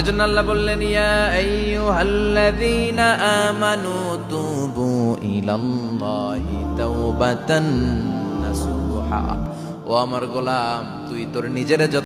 এজন্য আল্লাহ বললেন, ইয়া আইয়ুহাল্লাযীনা আমানু তুবু ইলাল্লাহি তাওবাতান নাসুহা। ও আমার গোলাম, তুই তোর নিজের